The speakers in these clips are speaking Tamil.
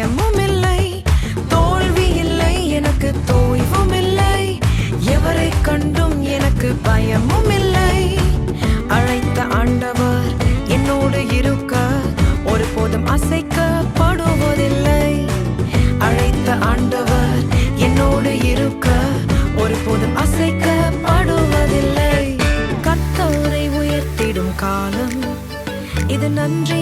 பயமும் இல்லை தோல்வி இல்லை எனக்கு தோய்வும் இல்லை எவரை கண்டும் எனக்கு பயமும் இல்லை அழைத்த ஆண்டவர் என்னோடு இருக்க ஒருபோதும் அசைக்கப்படுவதில்லை. அழைத்த ஆண்டவர் என்னோடு இருக்க ஒருபோதும் அசைக்கப்படுவதில்லை. கத்தோரை உயர்த்திடும் காலம் இது நன்றி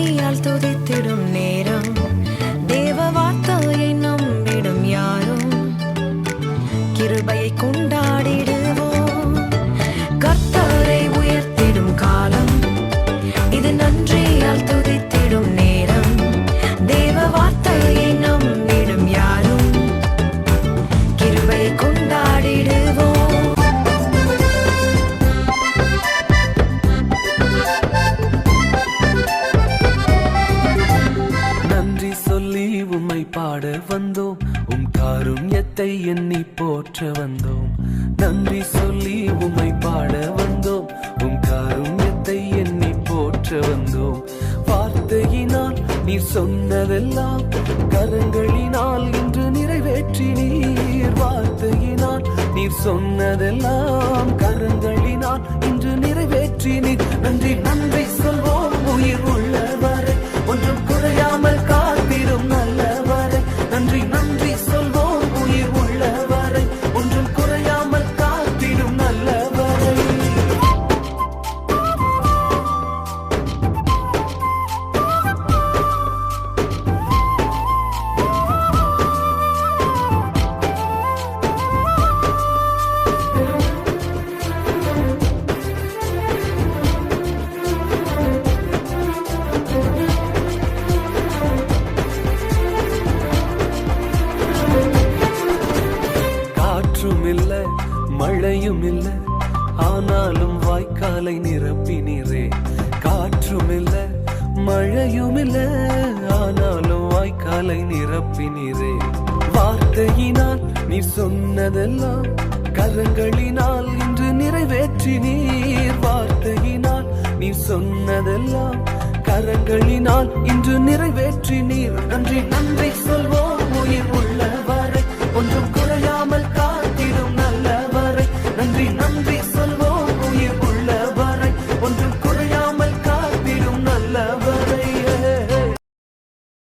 வந்தோம். உம் காருண்யத்தை எண்ணி போற்ற வந்தோம். நன்றி சொல்லி உம்மை பாட வந்தோம். உம் காருண்யத்தை எண்ணி போற்ற வந்தோம். வார்த்தையினால் நீர் சொன்னதெல்லாம் கரங்களினால் இன்று நிறைவேற்றி நீர் வார்த்தையினால் நீர் சொன்னதெல்லாம் கரங்களினால் இன்று நிறைவேற்றி நீர் நன்றி. மழையும் இல்லை ஆனாலும் வாய்க்காலை நிரப்பினீரே. காற்றும் இல்லை மழையும் இல்லை ஆனாலும் வாய்க்காலை நிரப்பினீரே. வார்த்தையினால் நீ சொன்னதெல்லாம் கரங்களினால் இன்று நிறைவேற்றினீர். வார்த்தையினால் நீ சொன்னதெல்லாம் கரங்களினால் இன்று நிறைவேற்றினீர். நன்றி நன்றி சொல்வோம் உயிர் உள்ளவரை. ஒன்றும்